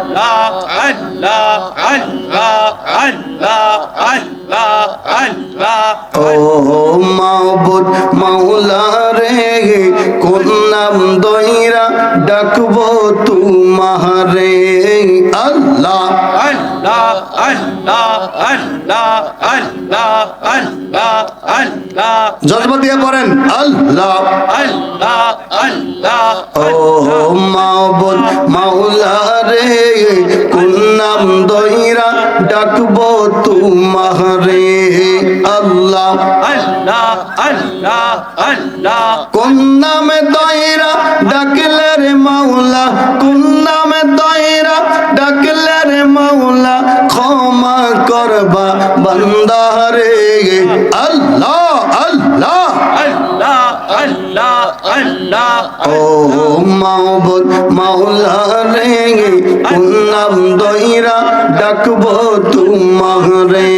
আল্লাহ আল্লাহ আল্লাহ আল্লাহ আল্লাহ আল্লাহ ও মাবুদ মাওলা রে কোন নাম দইরা ডাকবো তুমারে আল্লাহ আল্লাহ আল্লাহ আল্লাহ আল্লাহ আল্লাহ আল্লাহ জজবা দিয়ে পড়েন আল্লাহ আল্লাহ আল্লাহ ও মাবুদ মাওলা রে কোন নাম দইরা ডাকবো তুমারে। আল্লাহ। আল্লাহ আল্লাহ আল্লাহ কোন নামে দয়রা ডাকলে রে মাওলা কোন নামে দয়রা ডাকলে রে মাওলা ক্ষমা করবা বান্দারে আল্লাহ আল্লাহ। আল্লাহ আল্লাহ আল্লাহ। ও মাওবুদ মাওলা রে নাম দয়রা ডাকবো তোমারে।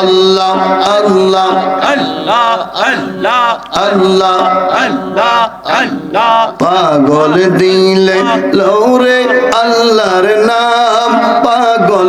আল্লাহ আল্লাহ। আল্লাহ আল্লাহ আল্লাহ আল্লাহ আল্লাহ পাগল দিলে লৌরে আল্লাহর নাম পাগল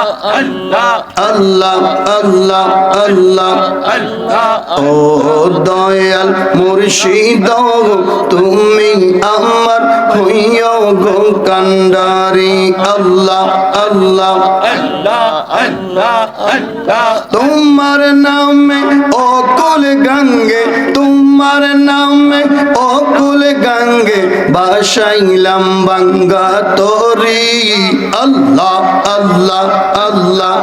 আল্লাহ আল্লাহ আল্লাহ আল্লাহ। আল্লাহ ও দয়াল মুর্শিদ তুমি আমার হইয় গো কান্ডারি। আল্লাহ আল্লাহ আল্লাহ। আল্লাহ আল্লাহ। তোমার নামে অকুল গঙ্গে তোমার নামে অকুল গঙ্গে বাসাইলাম বাঙ্গা তোরি। আল্লাহ আল্লাহ আল্লাহ।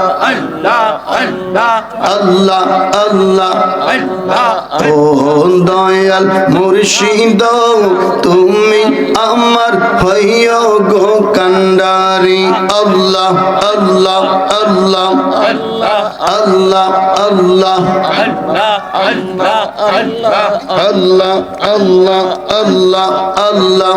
আল্লাহ আল্লাহ। ও দয়াল মুর্শিদ, তুমি আমার হইয় গো কান্ডারি। আল্লাহ আল্লাহ আল্লাহ। আল্লাহ আল্লাহ। আল্লাহ আল্লাহ আল্লাহ আল্লাহ আল্লাহ।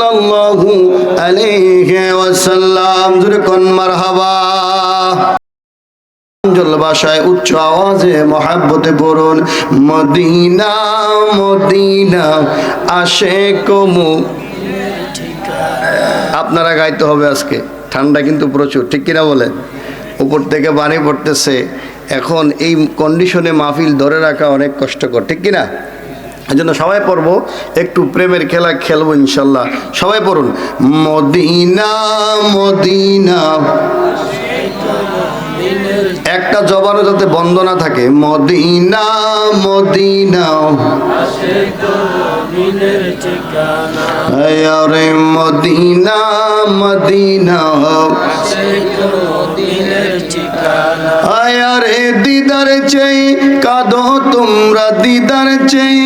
কোন মারহাবা। ভাষায় উচ্চ আওয়াজে মহাব্বতে পড়ুন মদিনা মদিনা আসে কমু আপনারা গাইতে হবে আজকে। ঠান্ডা কিন্তু প্রচুর, ঠিক কিনা বলে? উপর থেকে পানি পড়তেছে। এখন এই কন্ডিশনে মাহফিল ধরে রাখা অনেক কষ্টকর, ঠিক কিনা? এই জন্য সবাই পড়ব একটু প্রেমের খেলা খেলব ইনশাল্লাহ। সবাই পড়ুন। Medina Medina. একটা জবানও যাতে বন্ধ না থাকে। Medina Medina. আরে মদিনা মদিনা। আরে দিদার চাই কাঁদো তোমরা দিদার চাই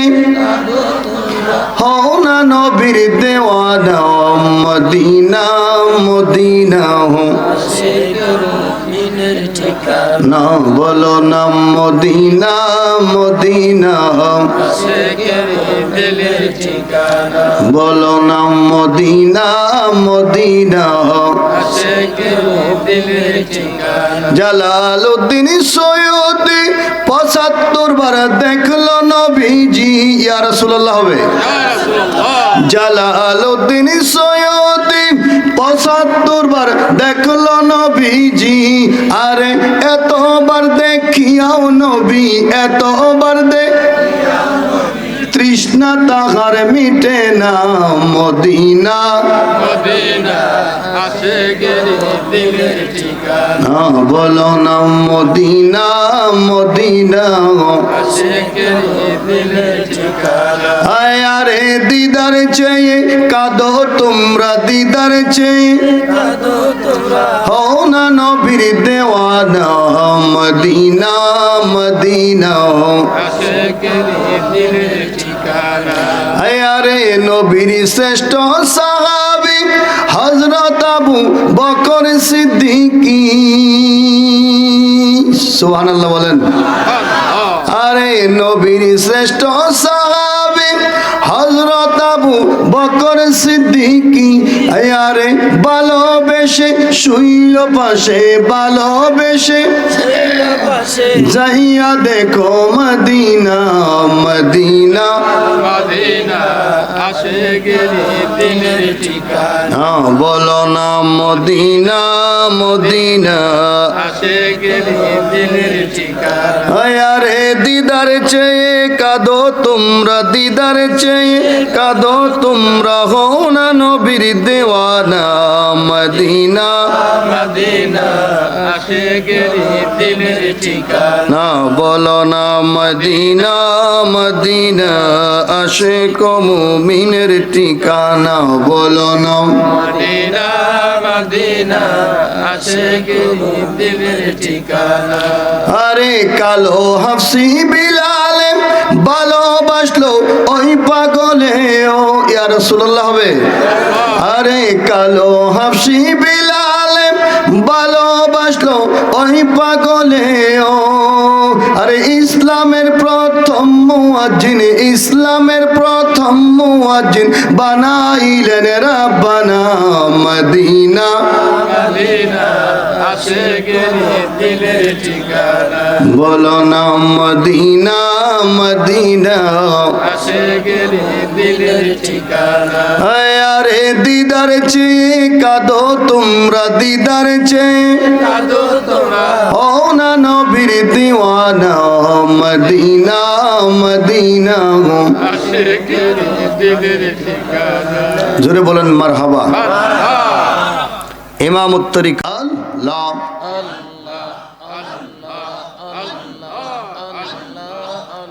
হও না নবীর দেওয়ানা মদিনা মদিনা না বলো না মদিনা মদিনা। বলো না মদিনা মদিনা। জালালউদ্দিন সৈয়দি পঁচাত্তর বার দেখল নবীজি, ইয়া রাসূলুল্লাহ হবে। জালালউদ্দিন সৈয়দি পঁচাত্তর বার দেখল নবীজি, আরে এতবার দেখিয়াও নবী, এতবার দেখ তৃষ্ণা তাহার মিটে না মদিনা। না বলো না মদিনা মদিনা। আসে গেলে দিলের ঠিকানা। আয় আরে দিদার চেয়ে কাঁদো তোমরা দিদার চেয়ে। হও না নবীর দেওয়ানা মদিনা মদিনা। আরে নবীর শ্রেষ্ঠ সাহাবি হজরত আবু বকর সিদ্দিকী। সুবহানাল্লাহ বলেন। আরে নবীর শ্রেষ্ঠ সাহাবি হজরত আবু বকর সিদ্দিকী আরে ভালোবেসে শুইল পাশে ভালোবেসে যাইয়া দেখো মদিনা মদিনা। হ্যাঁ, বলো না মদিনা মদিনা। আরে দিদার চেয়ে কাঁদো তোমরা দিদার চেয়ে। কাঁদো তোমরা হও না নবীর দেওয়ানা মদিনা। না বলো না মদিনা মদিনা আসে কমুমিনের ঠিকানা বলো না। মদিনা মদিনা আসে দিলের ঠিকানা। আরে কালো হাফসি বিলালে ভালোবাসলো ওই পাগলে ও ইয়া রাসূলুল্লাহ হবে। আরে কালো হাফসি বিলালে ভালোবাসলো ওই পাগলে ও আরে ইসলামের প্রথম মুয়াজ্জিন ইসলামের প্রথম মুয়াজ্জিন বানাইলেন রাব্বানা মদিনা। বলো না মদিনা মদিনা। আরে দিদার চে কাদো তোমরা দিদার চে ও না নবীর দিওয়ানা মদিনা মদিনা। জোরে বলেন মারহাবা। ইমাম উত্তরিকাল লাভ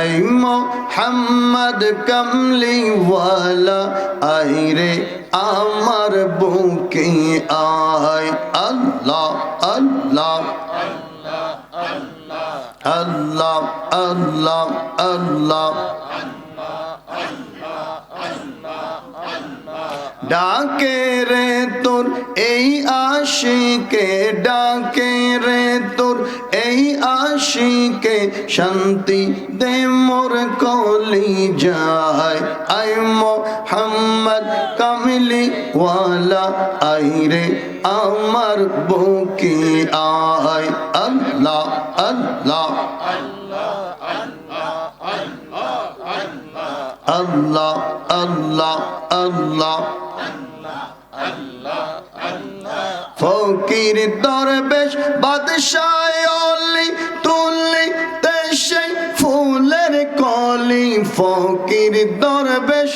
এই মোহাম্মদ কমলিওয়ালা আই রে আমার বুকে আয়। আল্লাহ আল্লাহ আল্লাহ আল্লাহ আল্লাহ আল্লাহ। ডাকে রে তোর, এই আশিকে ডাকে রে তোর, এই আশিকে শান্তি দে মোর কলি যায়। আই মোহাম্মদ কামিলি ওয়ালা আই রে আমার বুকে আয়। আল্লাহ আল্লাহ আল্লাহ। আল্লাহ আল্লাহ ফকির দরবেশ, বাদশাহ অলি তুলি দেশে ফুলের কলি। ফকির দরবেশ,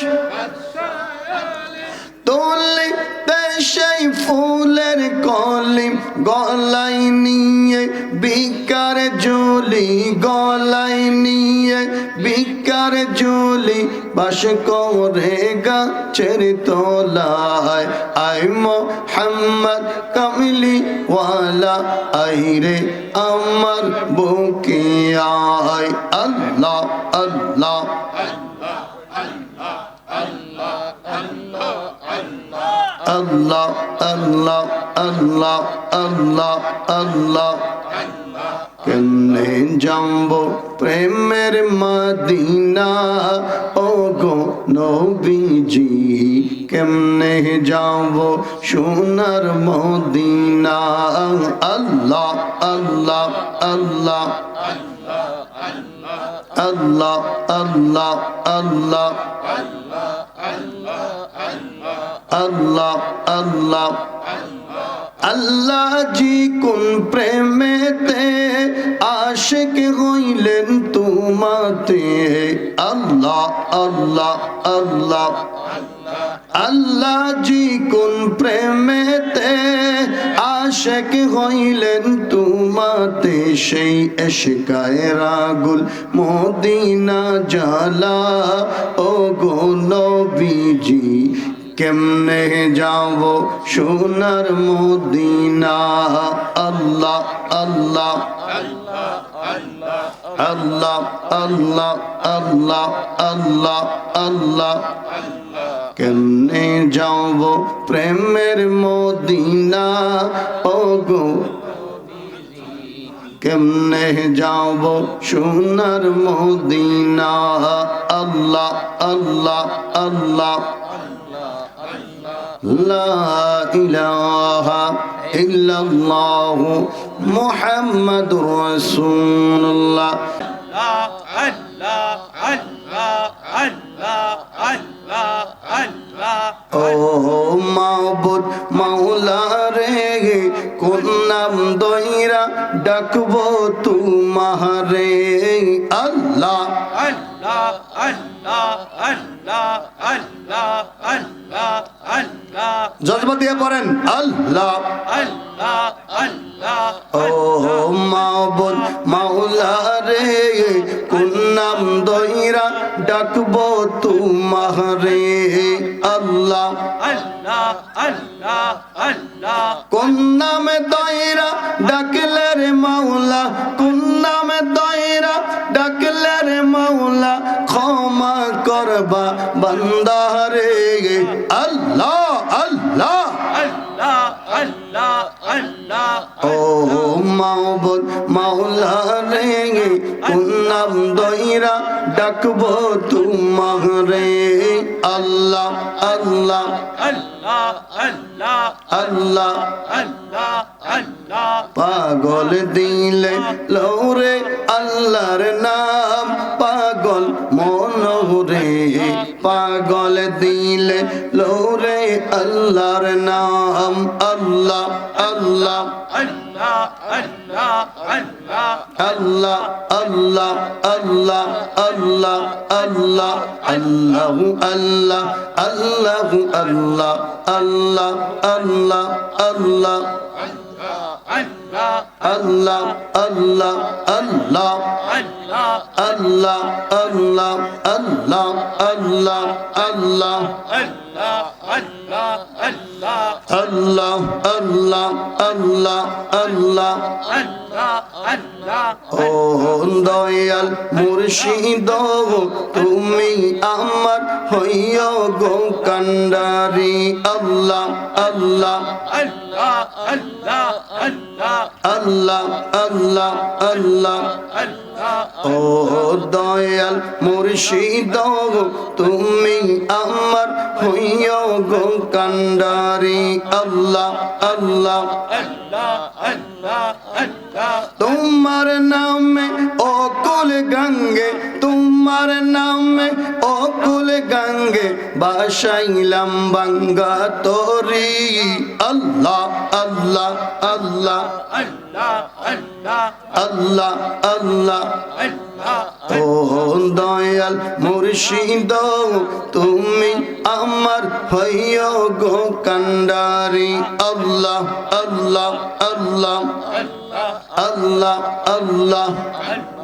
তুলি দেশে ফুলের কলি। গলাই নিয়ে বিকার জুলি গলাই নিয়ে বিকার জুলি বাস করে গাছের তোলায়, আই মোহাম্মদ কামলি ওয়ালা আই রে আমার বুকে আয়। আল্লাহ আল্লাহ আল্লাহ আল্লাহ আল্লাহ আল্লাহ আল্লাহ কেমনে যাব প্রেমের মদিনা? ও গো নবীজি, কেমনে যাব সোনার মদিনা? আল্লাহ আল্লাহ আল্লাহ আল্লাহ আল্লাহ আল্লাহ আল্লাহ আল্লাহ আল্লাহ জি কোন প্রেমেতে আশেক হইলেন তোমাতে? আল্লাহ আল্লাহ আল্লাহ। আল্লাহ জি কোন প্রেমেতে আশেক হইলেন তোমাতে? সেই এশকায় রাগুল মদিনা জালা ও গো নবীজি কেমনে যাব সোনার মদিনা? আল্লাহ আল্লাহ। আল্লাহ আল্লাহ আল্লাহ আল্লাহ আল্লাহ। কেমনে যাব প্রেমের মদিনা? ও গো কেমনে যাব সোনার মদিনা? আল্লাহ আল্লাহ আল্লাহ। لا إله إلا الله محمد رسول الله ও মাবুদ মাওলা রে কোন নাম দইরা ডাকবো তুমারে আল্লাহ জজবা দিয়ে পড়েন। আল্লাহ। ও মাবুদ মাওলা রে কোন নাম দইরা ডাকবো তুমারে। আল্লাহ। কোন নামে দইরা ও মাওবুদ মাওলা রে নাম দইরা ডাকবো তুমারে আল্লাহ আল্লাহ আল্লাহ পাগল দিলে লৌরে আল্লাহর নাম, পাগল মনোরে পাগল দিলে লৌরে আল্লাহর নাম আল্লাহ আল্লাহ। আল্লাহ আল্লাহ আল্লাহ আল্লাহ আল্লাহ। আল্লাহ আল্লাহ, আল্লাহু আল্লাহ আল্লাহ আল্লাহ আল্লাহ। আল্লাহ আল্লাহ আল্লাহ আল্লাহ আল্লাহ। আল্লাহ আল্লাহ আল্লাহ আল্লাহ আল্লাহ। আল্লাহ আল্লাহ ও দয়াল মুর্শিদ তুমি আমার হইয় গো কান্ডারি আল্লাহ আল্লাহ। আল্লাহ আল্লাহ আল্লাহ। ও দয়াল মুর্শিদ তুমি আমার হইয় গো কান্ডারি। আল্লাহ আল্লাহ, তোমার নামে অকুল গঙ্গে, তোমার নামে অকুল গঙ্গে বাসাইলাম বাঙ্গা তোরি। আল্লাহ আল্লাহ আল্লাহ আল্লাহ আল্লাহ ও দয়াল মুর্শিদ তুমি আমার হইয় গো কান্ডারি। আল্লাহ আল্লাহ আল্লাহ আল্লাহ আল্লাহ।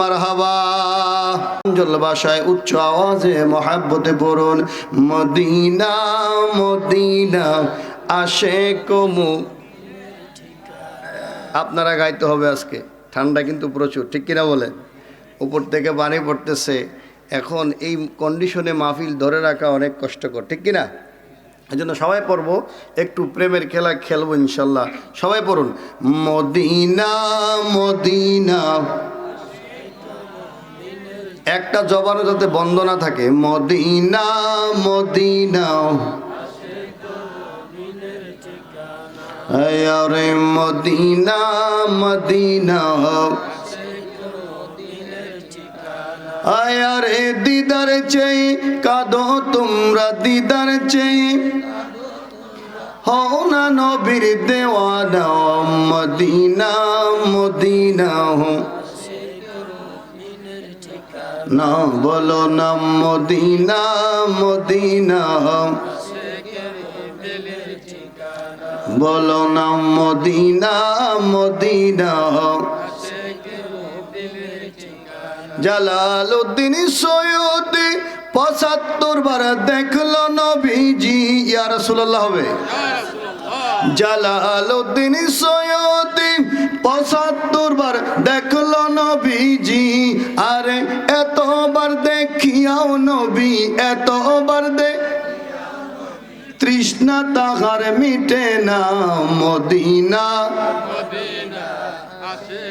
মারহাবা। জল ভাষায় উচ্চ আওয়াজে মহাব্বতে পড়ুন মদিনা মদিনা আশে কমু আপনারা গাইতে হবে আজকে। ঠান্ডা কিন্তু প্রচুর, ঠিক কিনা বলে উপর থেকে পানি পড়তেছে। এখন এই কন্ডিশনে মাহফিল ধরে রাখা অনেক কষ্টকর, ঠিক কিনা? এই জন্য সবাই পড়ব, একটু প্রেমের খেলা খেলব ইনশাল্লাহ। সবাই পড়ুন। Medina Medina. একটা জবানও যাতে বন্ধ না থাকে। Medina Medina. Medina Medina. আয়ারে দিদার চাই কাঁদো তোমরা দিদার চাই হও না নবীর দেওয়ানা, মদিনা মদিনা না বলো না মদিনা মদিনা বলো না মদিনা মদিনা জালালউদ্দিন সৈয়দি পঁচাত্তর বার দেখল নবীজি। ইয়া রাসূলুল্লাহ হবে। জালালউদ্দিন সৈয়দি পঁচাত্তর বার দেখল নবীজি। আরে এতবার দেখিয়াও নবী, এতবার দেখ তৃষ্ণা তাহার মিটে না, মদিনা। মদিনা আসে।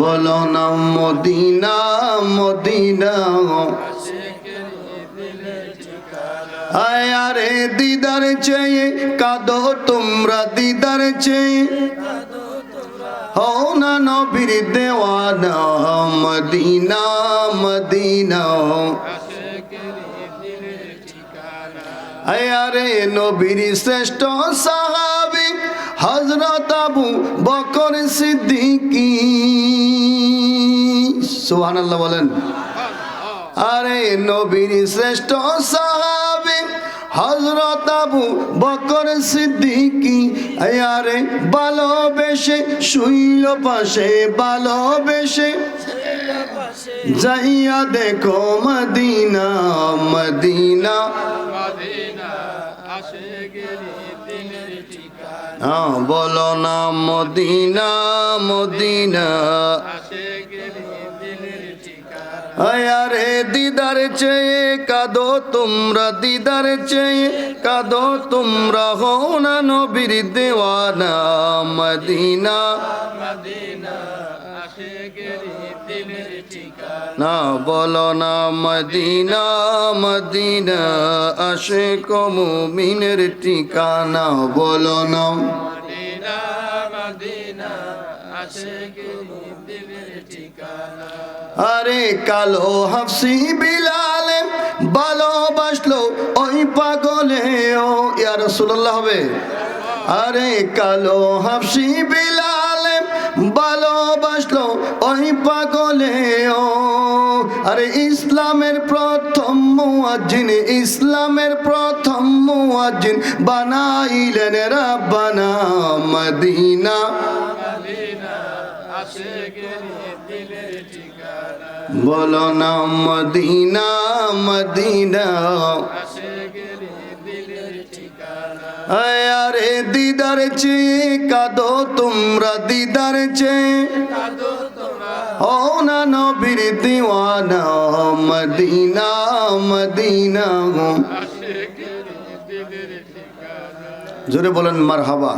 বলো না মদিনা মদিনা। আসে গেলি দিলের ঠিকানা আয় আরে দিদার চেয়ে কাঁদো তোমরা দিদার চেয়ে। হও না নবীর দেওয়ানা, মদিনা মদিনা। আসে গেলি দিলের ঠিকানা আয় আরে নবীর শ্রেষ্ঠ সাহাবি হজরত আবু বকর সিদ্দিকি। সুবহানাল্লাহ বলেন। আরে নবীর শ্রেষ্ঠ সাহাবি হজরত আবু বকর সিদ্দিকি, আরে ভালোবেসে শুইল পাশে ভালোবেসে যাইয়া দেখো মদিনা মদিনা। বলো না, মদিনা মদিনা। আরে দিদার চেয়ে কাঁদো তোমরা, দিদার চেয়ে কাঁদো তোমরা হও না নবীর দেওয়ানা মদিনা। মদিনা আসে না বলো না মদিনা মদিনা আসে কমু মিনের ঠিকানা, বলো না। মদিনা মদিনা আসে আরে কালো হাফসি বিলালে ভালোবাসলো ওই পাগলে, ও ইয়া রাসূলুল্লাহ হবে। আরে কালো হাফসি বিলালে ভালোবাসলো ওই পাগলে, ও। আরে ইসলামের প্রথম মুয়াজ্জিন, ইসলামের প্রথম মুয়াজ্জিন বানাইলেন রাব্বানা মদিনা। বলো না মদিনা মদিনা। আরে দিদার চেয়ে কাঁদো তোমরা দিদার চেয়ে। তোমরা ও না নবীর দিওয়ানা মদিনা মদিনা। জোরে বলেন মারহাবা।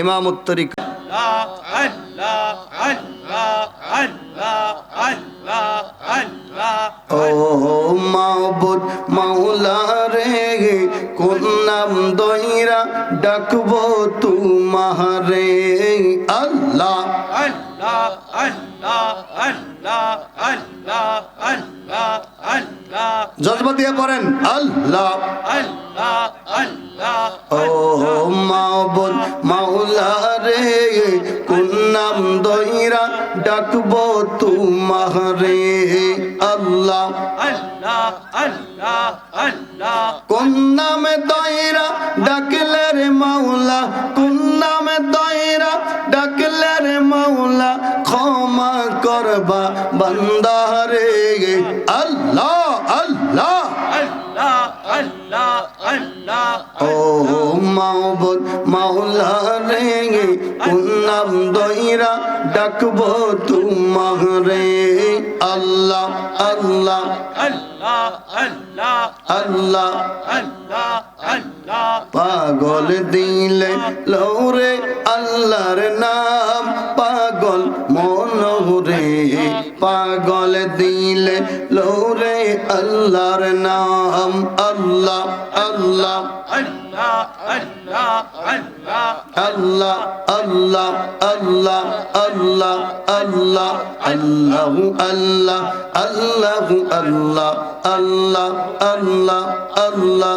ইমাম উত্তরিক ও মাহবুদ মাওলা রে কোন নাম দইরা ডাকবো তুমারে? আল্লাহ। জজবা দিয়ে পড়েন আল্লাহ। ও মাবুদ মাওলা রে কোন নাম দইরা ডাকবো তোমারে আল্লাহ। আল্লাহ আল্লাহ আল্লাহ। কোন নামে দইরা ডাকলে রে মাওলা কোন নামে দইরা মাওলা ক্ষমা করবা বান্দারে ও মাওবুদ মাওলা রে কোন নাম দইরা ডাকবো তোমারে আল্লাহ আল্লাহ আল্লাহ আল্লাহ। পাগল দিলে লৌরে আল্লাহর নাম, পাগল মনোরে পাগল দিলে লৌরে আল্লাহর নাম আল্লাহ আল্লাহ। আল্লাহ আল্লাহ আল্লাহ আল্লাহ আল্লাহ। আল্লাহ আল্লাহ আল্লাহ আল্লাহ আল্লাহ আল্লাহ আল্লাহ। আল্লাহ আল্লাহ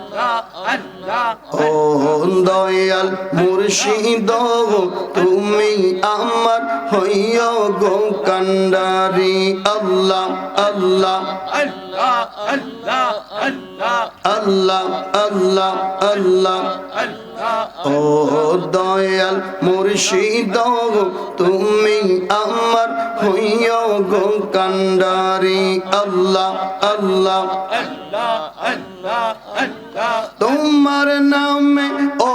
ও দয়াল মুর্শিদ তুমি আমার হইয় গো কান্ডারি আল্লাহ আল্লাহ আল্লাহ। আল্লাহ আল্লাহ ও দয়াল মুর্শিদ, তুমি আমার হইয় গো কান্ডারি আল্লাহ আল্লাহ আল্লাহ আল্লাহ আল্লাহ। তোমার নামে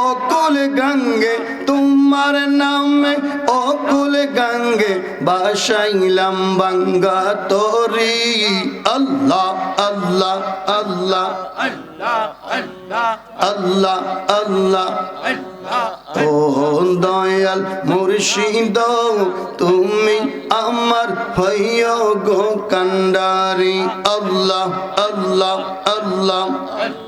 অকুল গঙ্গে, তোমার নামে অকুল গঙ্গে বাসাইলাম বাঙ্গা তোরি। আল্লাহ আল্লাহ আল্লাহ। আল্লাহ আল্লাহ। ও দয়াল মুর্শিদ, তুমি আমার হইয় গো কান্ডারি। আল্লাহ আল্লাহ আল্লাহ।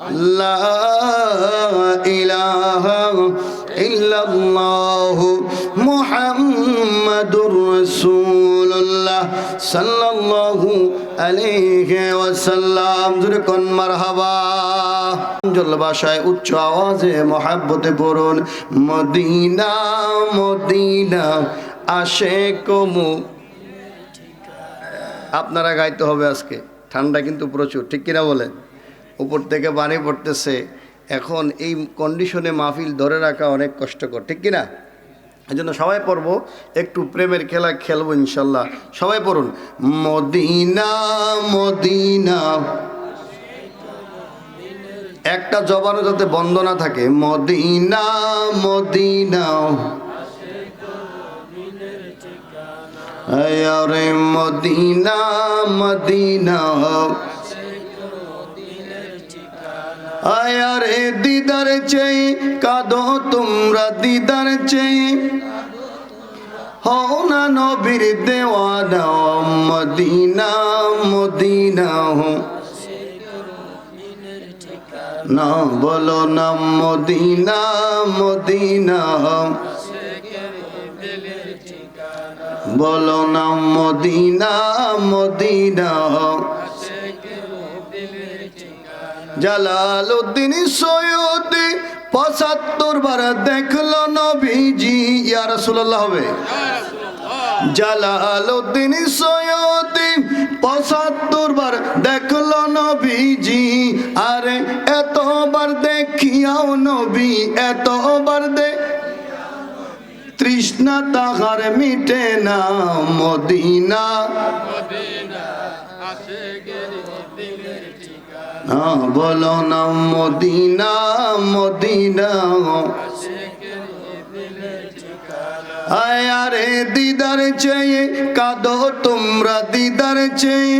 لا উচ্চ আওয়াজে মহাব্বতে পড়ুন, মদিনা মদিনা আসে কমু আপনারা গাইতে হবে আজকে, ঠান্ডা কিন্তু প্রচুর, ঠিক কিনা বলেন? উপর থেকে পানি পড়তেছে। এখন এই কন্ডিশনে মাহফিল ধরে রাখা অনেক কষ্টকর, ঠিক কিনা? এই জন্য সবাই পড়ব, একটু প্রেমের খেলা খেলব ইনশাল্লাহ। সবাই পড়ুন, মদিনা মদিনা। একটা জবানও যাতে বন্ধ না থাকে, মদিনা মদিনা। Medina Medina. আয়ারে দিদার চেয়ে, কাঁদো তোমরা দিদার চেয়ে। হও না নবীর দেওয়ানা, মদিনা মদিনা না বলো না মদিনা মদিনা বলো না মদিনা মদিনা জালালউদ্দিন সৈয়দি পঁচাত্তর বার দেখল নবীজি। ইয়া রাসূলুল্লাহ হবে। জালালউদ্দিন সৈয়দি পঁচাত্তর বার দেখল নবীজি। আরে এতবার দেখিয়াও নবী, এতবার দে তৃষ্ণা তাহার মিটে না মদিনা। মদিনা বলো না মদিনা মদিনা। আয় আরে দিদার চেয়ে, কাঁদো তোমরা দিদার চেয়ে।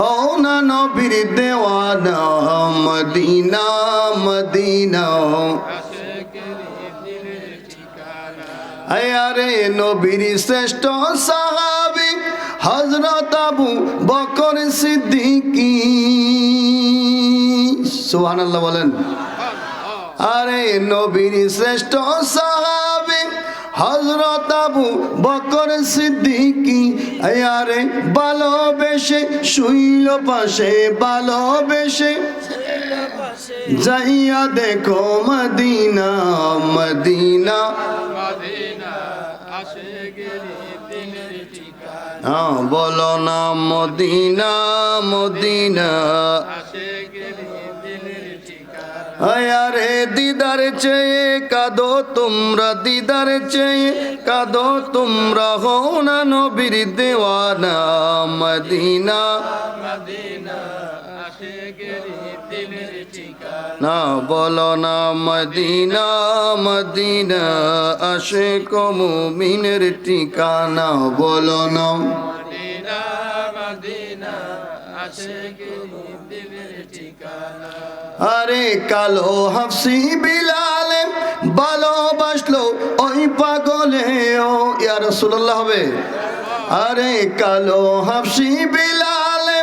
হও না নবীর দেওয়ানা, মদিনা মদিনা। আয় আরে নবীর শ্রেষ্ঠ সাহাবি হজরত আবু বকর সিদ্দিকী। সুবহানাল্লাহ বলেন, আরে নবীর শ্রেষ্ঠ সাহাবি হজরত আবু বকর সিদ্দিকি। আরে ভালোবেসে শুইল পাশে ভালোবেসে যাইয়া দেখো মদিনা মদিনা। বলো না মদিনা মদিনা। আরে দিদার চেয়ে কাদো তোমরা, দিদার চেয়ে কাদো তোমরা। হো না নবীর দেওয়ানা মদিনা মদিনা। না বলো না মদিনা মদিনা আসে কমিনের ঠিকানা বলো না। আরে কালো হাফসি বিলালে ভালোবাসলো ওই পাগলে ও ইয়া রাসূলুল্লাহ হবে। আরে কালো হাফসি বিলালে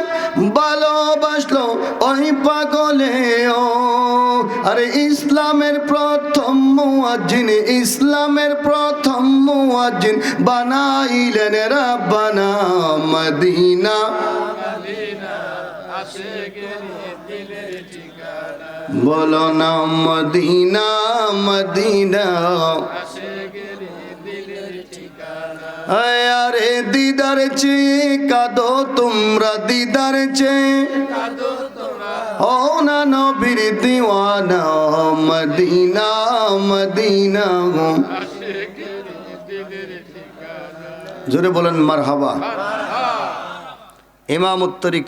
ভালোবাসলো ওই পাগলে ও আরে ইসলামের প্রথম মুয়াজ্জিন ইসলামের প্রথম মুয়াজ্জিন বানাইলেন রাব্বানা মদিনা। বলো না মদিনা মদিনা। আরে দিদার চেয়ে কাদো তোমরা দিদার চেয়ে। ও না নবীর দিওয়ানা মদিনা মদিনা জোরে বলেন মার হাবা ইমাম উত্তরিক